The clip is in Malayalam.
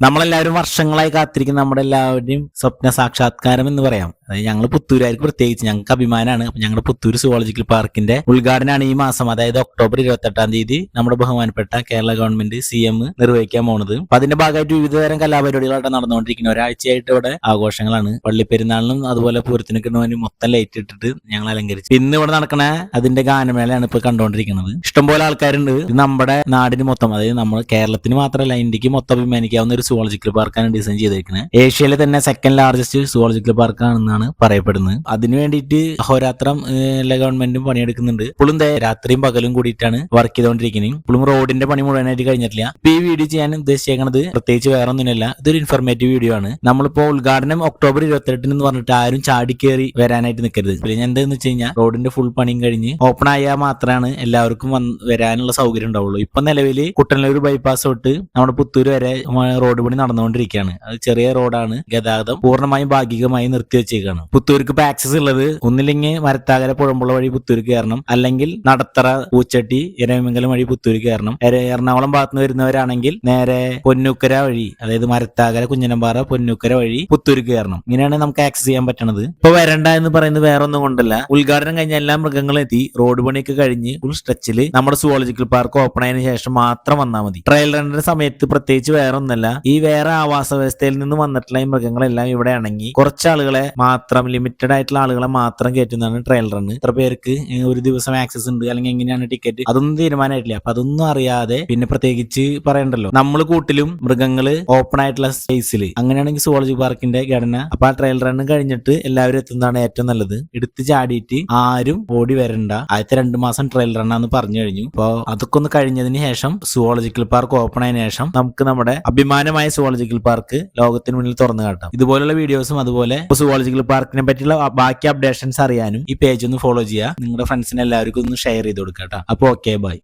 നമ്മളെല്ലാവരും വർഷങ്ങളായി കാത്തിരിക്കുന്ന നമ്മുടെ എല്ലാവരുടെയും സ്വപ്ന സാക്ഷാത്കാരം എന്ന് പറയാം. അതായത് ഞങ്ങൾ പുത്തൂരുകാർക്ക് പ്രത്യേകിച്ച് ഞങ്ങൾക്ക് അഭിമാനമാണ് അപ്പൊ ഞങ്ങളുടെ പുത്തൂർ സുവോളജിക്കൽ പാർക്കിന്റെ ഉദ്ഘാടനമാണ് ഈ മാസം. അതായത് ഒക്ടോബർ ഇരുപത്തെട്ടാം തീയതി നമ്മുടെ ബഹുമാനപ്പെട്ട കേരള ഗവൺമെന്റ് സി എം നിർവഹിക്കാൻ പോണത്. അപ്പൊ അതിന്റെ ഭാഗമായിട്ട് വിവിധതരം കലാപരിപാടികളായിട്ട് നടന്നുകൊണ്ടിരിക്കുന്നത് ഒരാഴ്ചയായിട്ട് ഇവിടെ ആഘോഷങ്ങളാണ്. പള്ളിപ്പെരുന്നാളിനും അതുപോലെ പൂരത്തിനൊക്കെ മൊത്തം ലൈറ്റ് ഇട്ടിട്ട് ഞങ്ങൾ അലങ്കരിച്ചു. ഇന്ന് ഇവിടെ നടക്കണ അതിന്റെ ഗാനമേളയാണ് ഇപ്പൊ കണ്ടുകൊണ്ടിരിക്കുന്നത്. ഇഷ്ടംപോലെ ആൾക്കാരുണ്ട്. നമ്മുടെ നാടിന് മൊത്തം അതായത് നമ്മൾ കേരളത്തിന് മാത്രമല്ല ഇന്ത്യയ്ക്ക് മൊത്തം അഭിമാനിക്കാവുന്ന ഒരു സുവോളജിക്കൽ പാർക്കാണ് ഡിസൈൻ ചെയ്തിരിക്കുന്നത് ഏഷ്യയിലെ തന്നെ സെക്കൻഡ് ലാർജസ്റ്റ് സുവോളജിക്കൽ പാർക്കാണെന്നാണ് പറയപ്പെടുന്നത്. അതിനു വേണ്ടിയിട്ട് അഹോരാത്രം എല്ലാ ഗവൺമെന്റും പണിയെടുക്കുന്നുണ്ട്. ഇപ്പോഴും രാത്രിയും പകലും കൂടിയിട്ടാണ് വർക്ക് ചെയ്തുകൊണ്ടിരിക്കുന്നത് ഇപ്പോഴും റോഡിന്റെ പണി മുഴുവനായിട്ട് കഴിഞ്ഞിട്ടില്ല. ഇപ്പൊ ഈ വീഡിയോ ചെയ്യാൻ ഉദ്ദേശിച്ചേക്കുന്നത് പ്രത്യേകിച്ച് വേറെ ഒന്നുമില്ല. ഇതൊരു ഇൻഫർമേറ്റീവ് വീഡിയോ ആണ്. നമ്മളിപ്പോ ഉദ്ഘാടനം ഒക്ടോബർ ഇരുപത്തെട്ടിന് എന്ന് പറഞ്ഞിട്ട് ആരും ചാടി കയറി വരാനായിട്ട് നിൽക്കരുത് പിന്നെ എന്താന്ന് വെച്ച് കഴിഞ്ഞാൽ റോഡിന്റെ ഫുൾ പണിയും കഴിഞ്ഞ് ഓപ്പൺ ആയാൽ മാത്രമാണ് എല്ലാവർക്കും വരാനുള്ള സൗകര്യം ഉണ്ടാവുള്ളൂ. ഇപ്പൊ നിലവിൽ കുട്ടനല്ലൂർ ബൈപ്പാസ് തൊട്ട് നമ്മുടെ പുത്തൂർ വരെ റോഡ് പണി നടന്നുകൊണ്ടിരിക്കുകയാണ്. അത് ചെറിയ റോഡാണ് ഗതാഗതം പൂർണമായും ഭാഗികമായി നിർത്തി വെച്ചേക്കാണ് പുത്തൂർക്ക് ഇപ്പൊ ആക്സസ് ഉള്ളത് ഒന്നില്ലെങ്കിൽ മരത്താകര പുഴമ്പുള്ള വഴി പുത്തൂർ കയറണം. അല്ലെങ്കിൽ നടത്തറ പൂച്ചട്ടി ഇരമംഗലം വഴി പുത്തൂർ കയറണം. എറണാകുളം ഭാഗത്ത് നിന്ന് വരുന്നവരാണെങ്കിൽ നേരെ പൊന്നൂക്കര വഴി അതായത് മരത്താകര കുഞ്ഞനമ്പാറ പൊന്നൂക്കര വഴി പുത്തൂർ കയറണം. ഇങ്ങനെയാണ് നമുക്ക് ആക്സസ് ചെയ്യാൻ പറ്റണത്. ഇപ്പൊ വരണ്ട എന്ന് പറയുന്നത് വേറെ ഒന്നും കൊണ്ടല്ല. ഉദ്ഘാടനം കഴിഞ്ഞ എല്ലാ മൃഗങ്ങളും എത്തി. റോഡ് പണിയൊക്കെ കഴിഞ്ഞ് ഫുൾ സ്ട്രെച്ചിൽ നമ്മുടെ സുവോളജിക്കൽ പാർക്ക് ഓപ്പൺ ആയതിനു ശേഷം മാത്രം വന്നാൽ മതി. ട്രയൽ റണ്ണിന്റെ സമയത്ത് പ്രത്യേകിച്ച് വേറെ ഒന്നല്ല ഈ വേറെ ആവാസ വ്യവസ്ഥയിൽ നിന്ന് വന്നിട്ടുള്ള ഈ മൃഗങ്ങളെല്ലാം ഇവിടെ ആണെങ്കിൽ കുറച്ച് ആളുകളെ മാത്രം ലിമിറ്റഡ് ആയിട്ടുള്ള ആളുകളെ മാത്രം കയറ്റുന്നതാണ് ട്രയൽ റണ്ണ് ഇത്ര പേർക്ക് ഒരു ദിവസം ആക്സസ് ഉണ്ട് അല്ലെങ്കിൽ എങ്ങനെയാണ് ടിക്കറ്റ് അതൊന്നും തീരുമാനമായിട്ടില്ല അപ്പൊ അതൊന്നും അറിയാതെ പിന്നെ പ്രത്യേകിച്ച് പറയണ്ടല്ലോ. നമ്മൾ കൂട്ടിലും മൃഗങ്ങൾ ഓപ്പൺ ആയിട്ടുള്ള സ്പേസിൽ അങ്ങനെയാണെങ്കിൽ സുവോളജി പാർക്കിന്റെ ഘടന. അപ്പൊ ആ ട്രയൽ റണ്ണ് കഴിഞ്ഞിട്ട് എല്ലാവരും എത്തുന്നതാണ് ഏറ്റവും നല്ലത്. എടുത്ത് ചാടിയിട്ട് ആരും ഓടി വരണ്ട. ആദ്യത്തെ രണ്ട് മാസം ട്രയൽ റണ്ണാന്ന് പറഞ്ഞു കഴിഞ്ഞു. അപ്പൊ അതൊക്കെ ഒന്ന് കഴിഞ്ഞതിന് ശേഷം സുവോളജിക്കൽ പാർക്ക് ഓപ്പൺ ആയതിനു ശേഷം നമുക്ക് നമ്മുടെ അഭിമാനമായ സുവോളജിക്കൽ പാർക്ക് ലോകത്തിന് മുന്നിൽ തുറന്നു കാട്ടാം. ഇതുപോലുള്ള വീഡിയോസും അതുപോലെ സുവോളജിക്കൽ പാർക്കിനെ പറ്റിയുള്ള ബാക്കി അപ്ഡേഷൻസ് അറിയാനും ഈ പേജ് ഒന്ന് ഫോളോ ചെയ്യുക. നിങ്ങളുടെ ഫ്രണ്ട്സിന് എല്ലാവർക്കും ഒന്ന് ഷെയർ ചെയ്ത് കൊടുക്കാം കേട്ടോ. അപ്പൊ ഓക്കെ ബൈ